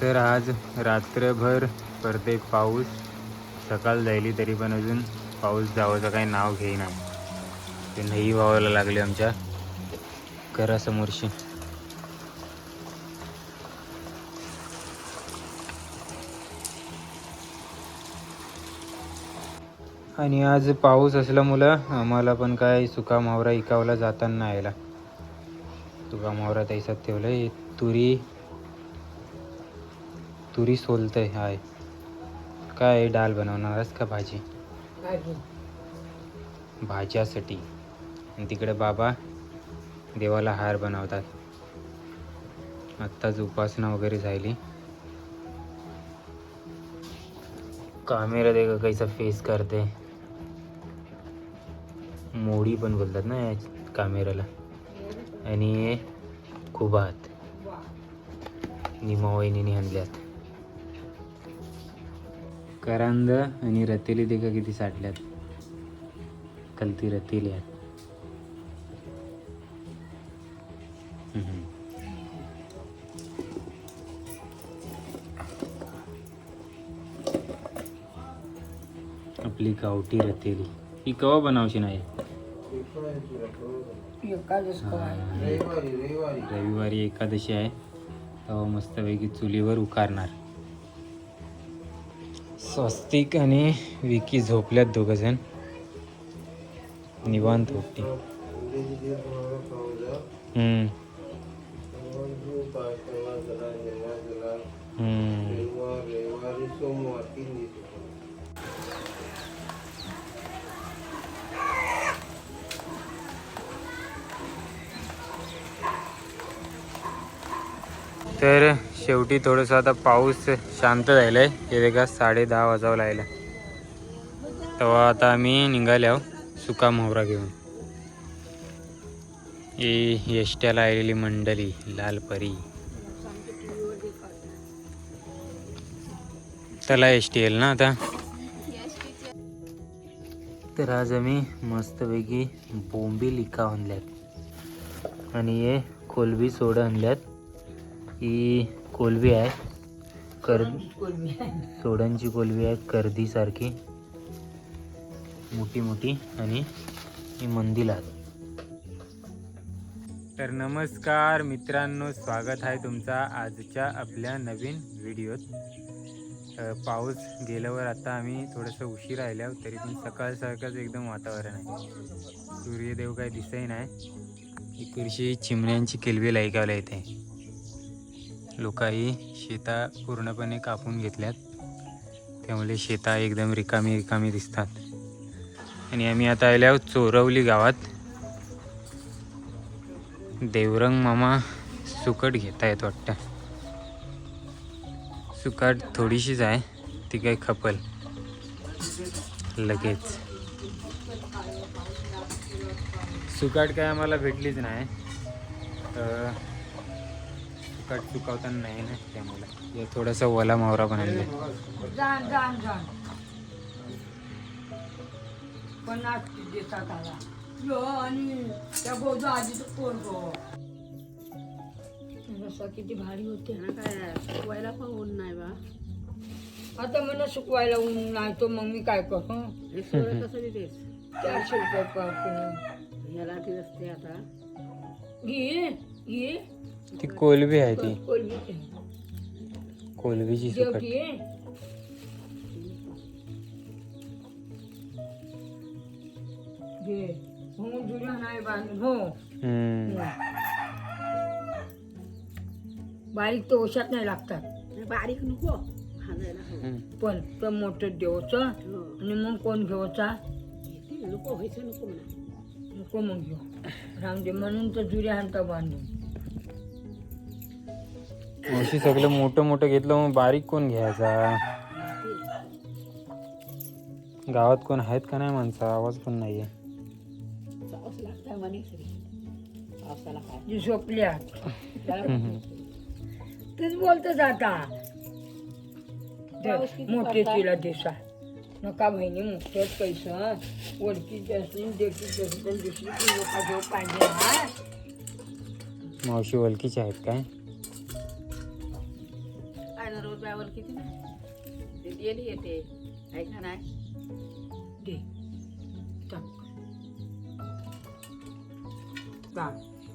तर आज रात्रभर परत एक पाऊस सकाळ जायली तरी पण अजून पाऊस जावाचं काही नाव घेईना. ते नाही व्हावायला लागले आमच्या घरासमोरशी. आणि आज पाऊस असल्यामुळं आम्हाला पण काय सुका मावरा इकावला जाताना यायला. सुका मावरा तैसात ठेवलं तुरी तुरी सोलतंय हाय. काय डाल बनवणारच का भाजी? भाज्यासाठी. आणि तिकडे बाबा देवाला हार बनवतात. आत्ताच उपासना वगैरे झाली. कॅमेरा देखा कैसा फेस करते. मोडी पण बोलतात ना या कॅमेऱ्याला आणि खुबात निमा वहिनीने आणल्यात. करांद आणि रतेली देखा किती साठल्यात? कलती रतेली आहेत. आपली गावठी रतेली. ही कवा बनवशी नाही रविवारी एकादशी आहे. तेव्हा मस्तपैकी चुलीवर उकारणार. स्वस्तिक आणि विकी झोपल्यात दोघ जण निवांत होती तर शेवटी थोडंसं आता पाऊस शांत झालाय. हे का साडे दहा वाजावं लागलं. तेव्हा आता आम्ही निघाले आहो सुका मोहरा घेऊन. ही यष्ट्याला आलेली मंडळी लाल परी. त्याला एस टी येईल ना आता? तर आज आम्ही मस्तपैकी बोंबी इका आणल्यात. आणि हे कोलबी सोडा आणल्यात. ही कोलबी आहे. कर सोडांची कोलबी आहे. कर्दीसारखी मोठी मोठी. आणि ही मंदिल आहे. तर नमस्कार मित्रांनो स्वागत आहे तुमचा आजच्या आपल्या नवीन व्हिडिओत. पाऊस गेल्यावर आता आम्ही थोडंसं उशीर राहिल्या तरी पण सकाळसारखंच एकदम वातावरण आहे. सूर्यदेव काही दिसतही नाही. इकडची चिमण्यांची किलबी ऐकायला येते लोकाही शेता पूर्णपणे कापून घेतल्यात. त्यामुळे शेता एकदम रिकामी रिकामी दिसतात. आणि आम्ही आता आल्या चोरवली गावात. देवरंग मामा सुकट घेता येत वाटतं. सुकाट थोडीशीच आहे ती काही खपल. लगेच. सुकाट काय आम्हाला भेटलीच नाही. तर सुकाट सुकावताना नाही ना त्यामुळे. हे थोडासा ओला मावरा बनवला रस्सा किती भारी होते ना काय शिकवायला पण ऊन नाही बा. आता मला सुकवायला ऊन नाही तो मग मी काय करू? हे? सोळं कसं देतेस चारशे रुपये करतो ह्याला ती असते आता. घे घे. ती कोलबी आहे ती. कोलबीचे. सुकट. हो जुना नाही बांधून हो. हम्म. बारीक तो ओशात नाही लागतात. हे बारीक नको. हो. पण ते मोठं देवचं हो. आणि मग कोण घेऊचा नको व्हायचं नको म्हणा. नको मग घेऊ. रामदेव म्हणून तर जुऱ्या हाणता बांधून. अशी सगळं मोठं मोठं घेतलं मग बारीक कोण घ्यायचा? गावात कोण आहेत का नाही माणसं? आवाज पण नाहीये. जी झोपल्या. तेच आता. मोठे? तिला देसा. नका बहिणी मोठ्याच पैसा. ओळखीचे असतील देखील असतील दुसरी पाहिजे हा. मावशी ओळखीचे आहेत काय? बायवर किती ना? ते गेली येते आहे का नाही दे टाक.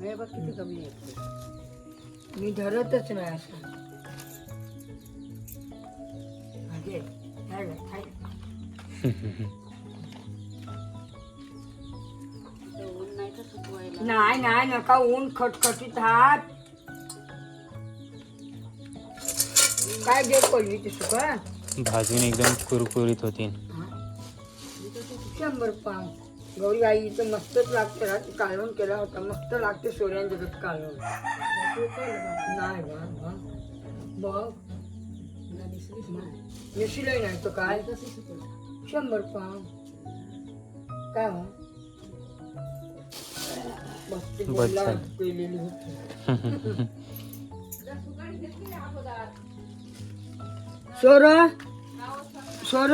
हे बघ किती कमी येते मी धरतच नाही असं. हा, नाही नाही नका. ऊन खटखटीत हात काय दे पडली ती सुका? भाजून एकदम कुरकुरीत होतील शंभर पाव. गौरी आईचं मस्तच लागते कालवण केला होता. मस्त लागते सोऱ्यान जगत कालवण नाही. बघ. निशिलय नाही तो काय? शंभर पाव. काय हो. केलेली होती. सोर। सोर।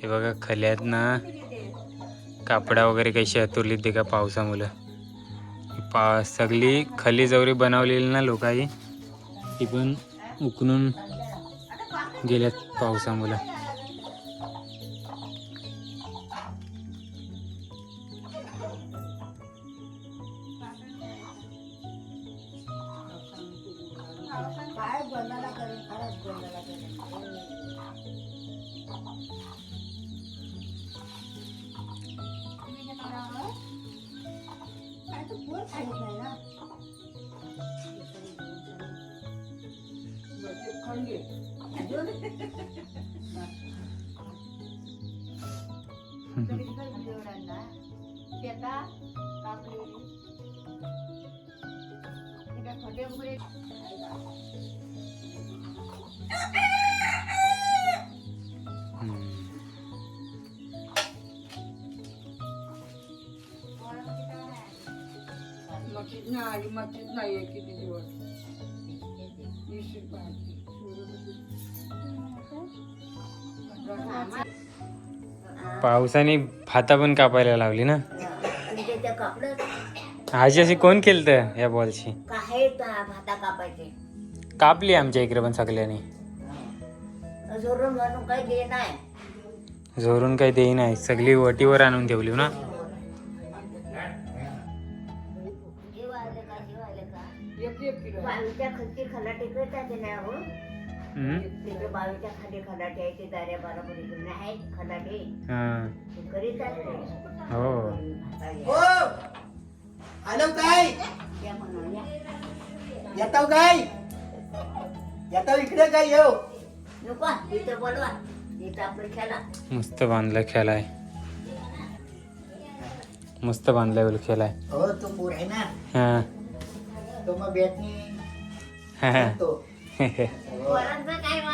हे बघा खल्यात ना कापडा वगैरे कशी अतुरलीत ते का पावसामुळं पा सगळी खली जवरी बनवलेली ना लोकांनी ती पण उकलून गेल्यात पावसामुळं. हम्म. मशीद नाही आली मशीद नाही आहे पावसाने भाता पण कापायला लावली ना? आजी अशी कोण केलं या कापायचे? कापली आमच्या इकडे पण सगळ्यांनी. झोरून काही देई नाही. सगळी वटीवर आणून ठेवली ना? खलाटे हो? तिकडे बावीच्या खाली खलाटे आहे ते दाऱ्या बारामध्ये नाही खलाटे हा. ते करीत असते हो. हो. आलो काय? त्या. येताव काय? येताव इकडे काय येऊ नको बोलवा. इथं आपलं खेळा. मस्त बांधलाय खेळाय. मस्त बांधलाय बोल खेळाय. हो तो पोर आहे ना. हा. तो मग बॅटनी हा. तो पोरांचं काय वा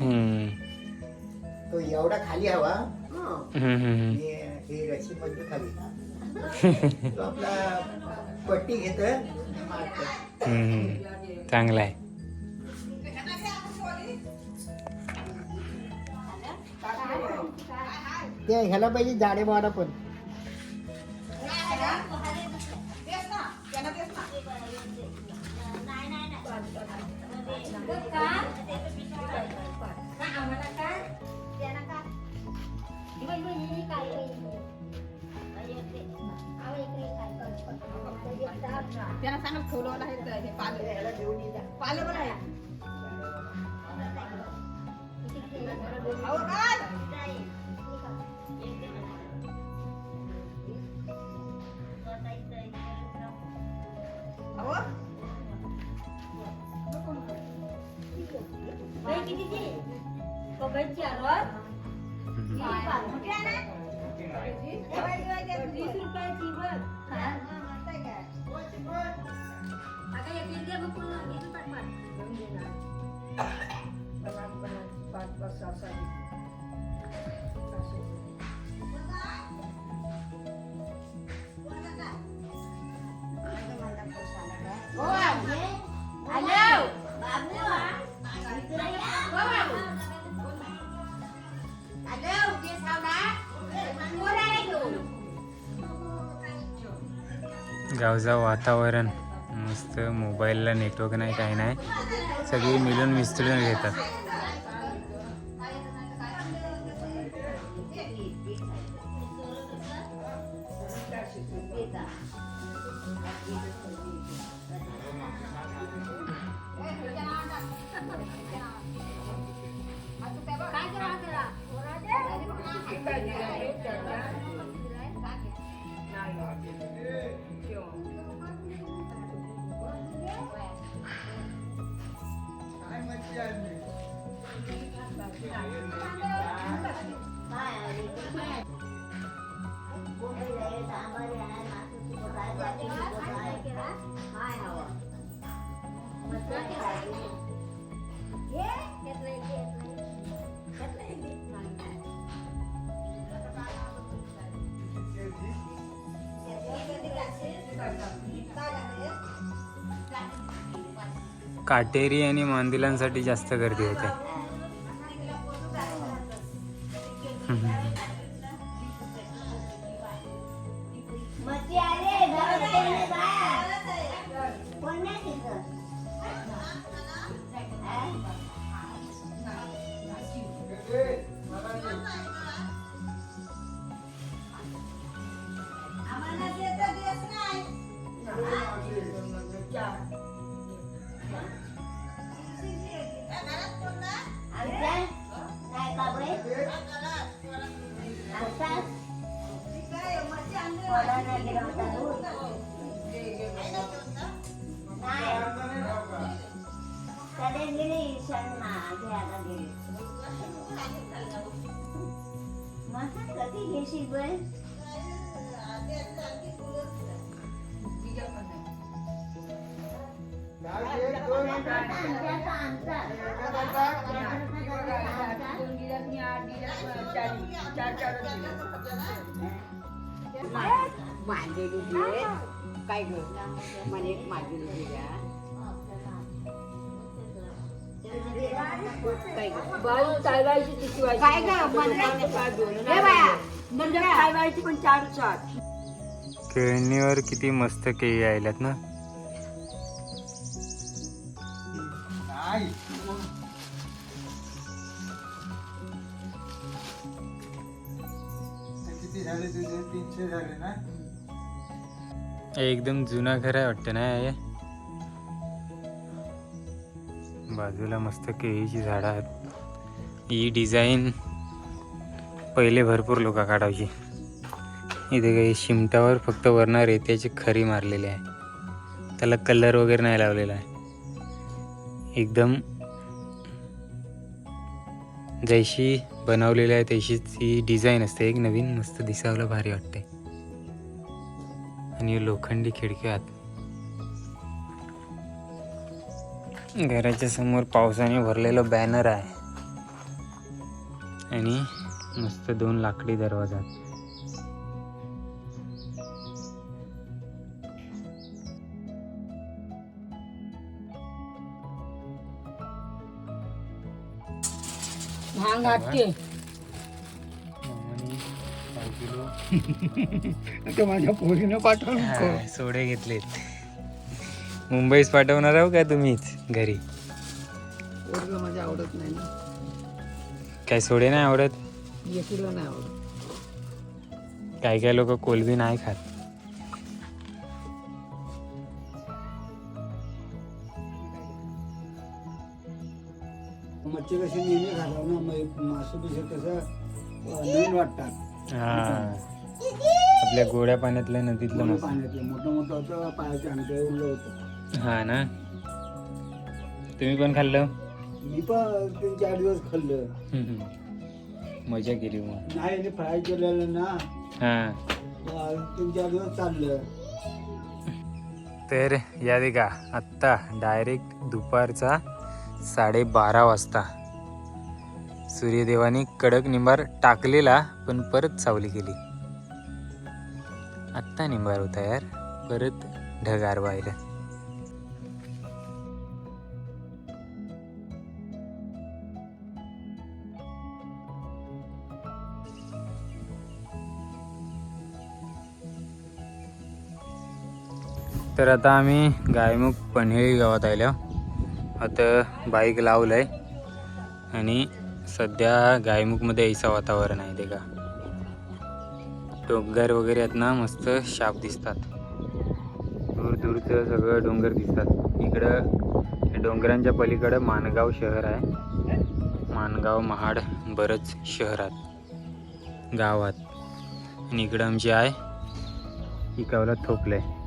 हम्म. तो एवढा खाली हवा हो. हम्म, हम्म, आणि हे रशी मध्ये खाली तो आपला पट्टी घेत मारत हम्म. चांगला आहे ते ह्याला पाहिजे जाडे वाडा पण त्यांना सांगा ठेवलं आहे हे पालं पालं पण आहे अहो, काय? अहो, वीस रुपयाची बघ. पाच पाच सहा सहा गावचं वातावरण. मस्त मोबाईलला नेटवर्क नाही काही नाही. सगळी मिळून मिसळून घेतात. काटेरी आणि मांदिलांसाठी जास्त गर्दी होते. मग कधी घेशील बरं आमचा आमचा मांडलेली घे काय ग मला एक मांडलेली घ्या काय ग? बाई चालवायची तिची काय ग? चालवायची पण चार चार. खेळणीवर किती मस्त केळी यायल्यात ना? नाही किती झाले तुझे? तीनशे झाले ना? एकदम जुना घर आहे वाटतं ना बाजूला मस्त केळीची झाडं आहेत. ही डिझाईन पहिले भरपूर लोक काढायची. इथे काही शिमटावर फक्त वरण रेत्याची खरी मारलेली आहे. त्याला कलर वगैरे नाही लावलेला आहे. एकदम जैशी बनवलेली आहे तशीच ही डिझाईन असते. एक नवीन मस्त दिसायला भारी वाटते. आणि लोखंडी खिडक्या आहेत. घराच्या समोर पावसाने भरलेलं बॅनर आहे. आणि मस्त दोन लाकडी दरवाजा माझ्या पोरीनं पाठवलं. हा, सोडे घेतलेत. मुंबईस पाठवणार आहो का तुम्हीच घरी? पोरगं माझ्या आवडत नाही ना. काय सोडे नाही आवडत? येशीला नाही आवडत. काय काय लोक कोलबी नाही खात. मच्छी कशी नेहमी घालावं ना मग मासे बिसे कसं नवीन वाटतात. हा. आपल्या गोड्या पाण्यातल्या नदीतलं मोठं पाण्यातलं मोठं मोठं होतं उरलं होतं हा ना. तुम्ही पण खाल्लं? मी पण तीन चार दिवस खाल्लं. हम्म. मजा केली मग. नाही फ्राय केलेलं ना. हा. तीन चार दिवस चाललं. तर या दे का आत्ता डायरेक्ट दुपारचा साडेबारा वाजता. सूर्यदेवाने कडक निंबार टाकलेला पण परत सावली केली. आत्ता निंबार होता यार. परत ढगार व्हायला. तर आता आम्ही गायमुख पन्हेळी गावात आलो आता बाईक लावलं आहे आणि सध्या गायमुखमध्ये ऐसा वातावरण आहे ते का डोंगर वगैरे आहेत ना मस्त शाप दिसतात. दूर दूरचं सगळं डोंगर दिसतात. इकडं डोंगरांच्या पलीकडं माणगाव शहर आहे. मानगाव महाड बरंच शहरात गावात. आणि इकडं आमची आहे इकावला थोपलं आहे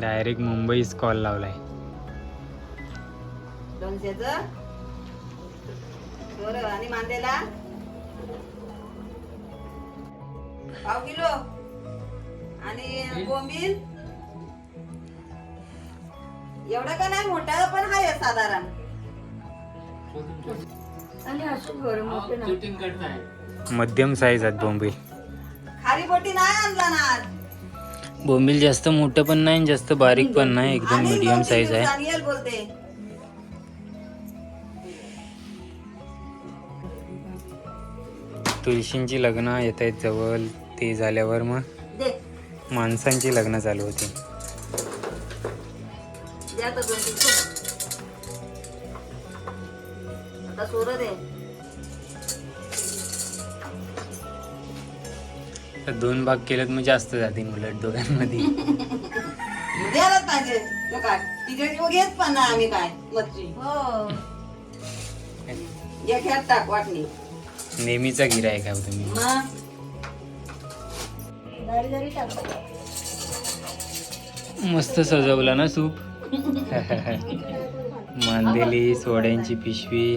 डायरेक्ट मुंबईच कॉल लावलाय. दोनशेच? सोर आणि मांदेला? पाव किलो. आणि बोंबील एवढा का नाही मोठा पण आहे साधारण. मध्यम साईज आहेत बोंबील. खारी बोटी नाही आणला ना आज. बोंबील जास्त मोठं पण नाही जास्त बारीक पण नाही एकदम मीडियम साईज आहे. तुळशींची लग्न येत आहेत जवळ ते झाल्यावर मग माणसांची लग्न चालू होती. दे आता तर दोन भाग केलेत मग जास्त जातील उलट दोघांमध्ये द्यायलाच पाहिजे. तो काय? तिकडे घेत पण नाही आम्ही काय? मच्छी. घ्या खेळत टाक वाटणी. नेहमीचा गिरा आहे का हो तुम्ही? मग? मस्त सजवला ना सूप? मांदेली सोड्यांची पिशवी.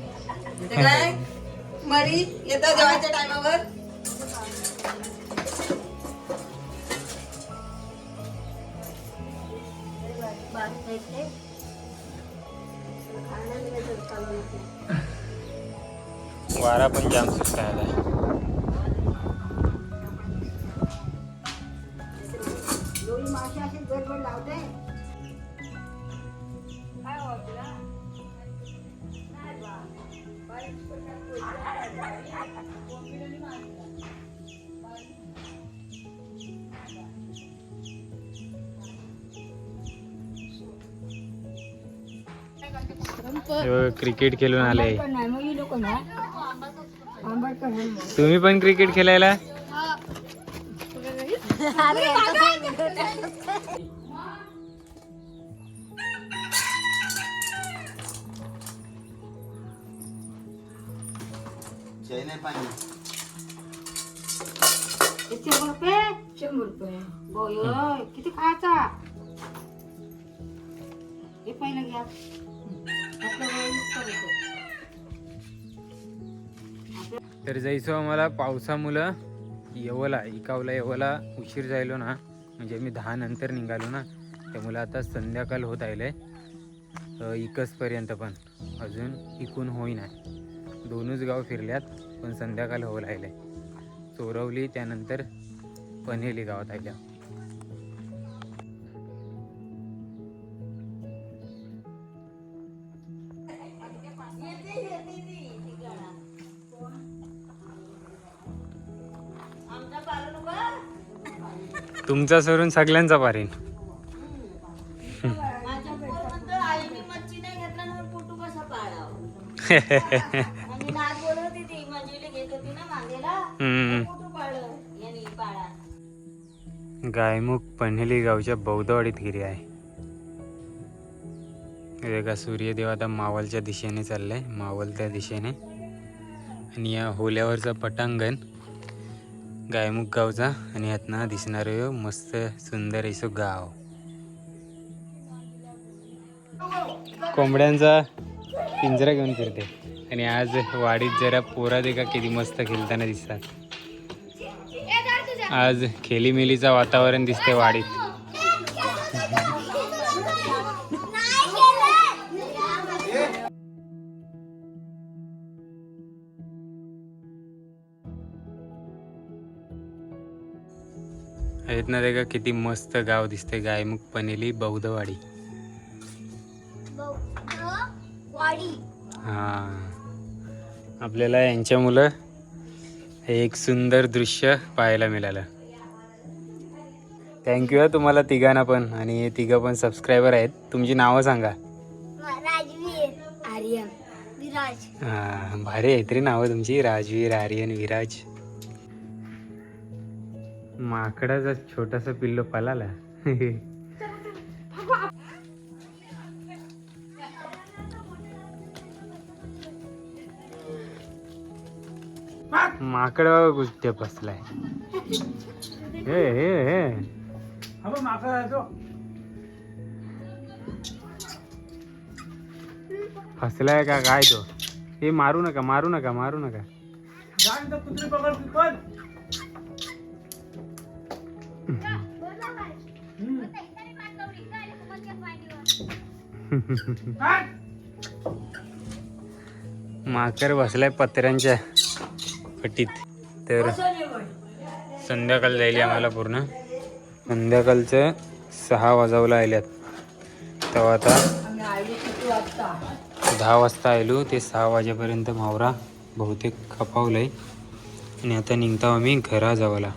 गाणं काय मरी येतं जेवायच्या टायमावर. वारा पण जाम सुट्टा आला क्रिकेट खेळून आले. ही. तुम्ही पण क्रिकेट खेळायला? जय नाही पाणी शंभर रुपये? शंभर रुपये. होय होय. किती खायचा? हे पहिलं घ्या. तर जायचो आम्हाला पावसामुळं. येवला इकावला येवला उशीर जायलो ना. म्हणजे मी दहा नंतर निघालो ना. त्यामुळे आता संध्याकाळ होत आहे इकसपर्यंत पण. अजून इकून होईना. दोनच गाव फिरल्यात पण संध्याकाळ हो लागले चोरवली त्यानंतर पन्हेली गावात आल्या. फोटो पाळलं यांनी पाळा गायमुख पन्हेली गावच्या बौद्धवाडीत गिरी आहे. बघा सूर्यदेव आता मावलच्या दिशेने चाललाय मावल त्या दिशेने. आणि या होल्यावरचा पटांगण गायमुख गावचा आणि यातनं दिसणार मस्त सुंदर असं गाव. कोंबड्यांचा पिंजरा घेऊन फिरते. आणि आज वाडीत जरा पोरा देखा किती मस्त खेळताना दिसतात. आज खेलीमेलीचं वातावरण दिसते वाडीत. आहेत ना ते का? किती मस्त गाव दिसते गायमुख पनेली बौद्धवाडी. हा. आपल्याला यांच्या मुलं एक सुंदर दृश्य पाहायला मिळालं. थँक्यू हा तुम्हाला तिघांना पण. आणि हे तिघं पण सबस्क्रायबर आहेत. तुमची नावं सांगा. राजवीर आर्यन विराज. हा भारी आहेत रे नावं तुमची. राजवीर आर्यन विराज. माकडाचा छोटासा पिल्लो पळाला माकड कुठे बसलाय. हे हे हे. फसलाय का काय तो? हे मारू नका मारू नका मारू नका. माकर बसलाय पत्र्यांच्या पट्टीत. तर संध्याकाळ जाईल आम्हाला पूर्ण. संध्याकाळचं सहा वाजवला आल्यात तेव्हा आता दहा वाजता आलो ते सहा वाजेपर्यंत मावरा बहुतेक खपावलंय. आणि आता निघतो आम्ही घरा जावाला